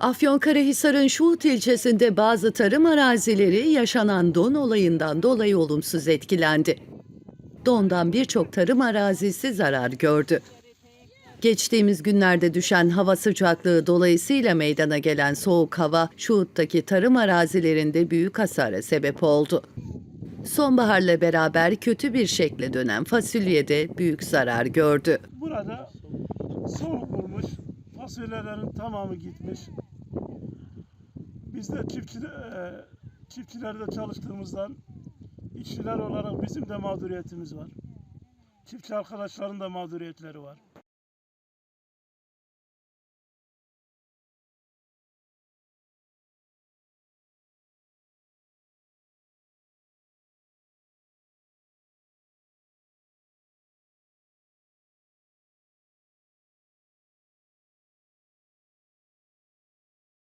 Afyonkarahisar'ın Şuhut ilçesinde bazı tarım arazileri yaşanan don olayından dolayı olumsuz etkilendi. Dondan birçok tarım arazisi zarar gördü. Geçtiğimiz günlerde düşen hava sıcaklığı dolayısıyla meydana gelen soğuk hava Şuhut'taki tarım arazilerinde büyük hasara sebep oldu. Sonbaharla beraber kötü bir şekle dönen fasulye de büyük zarar gördü. Burada soğuk olmuş, fasulyelerin tamamı gitmiş. Biz de çiftçi, e, çiftçilerde çalıştığımızdan işçiler olarak bizim de mağduriyetimiz var. Çiftçi arkadaşların da mağduriyetleri var.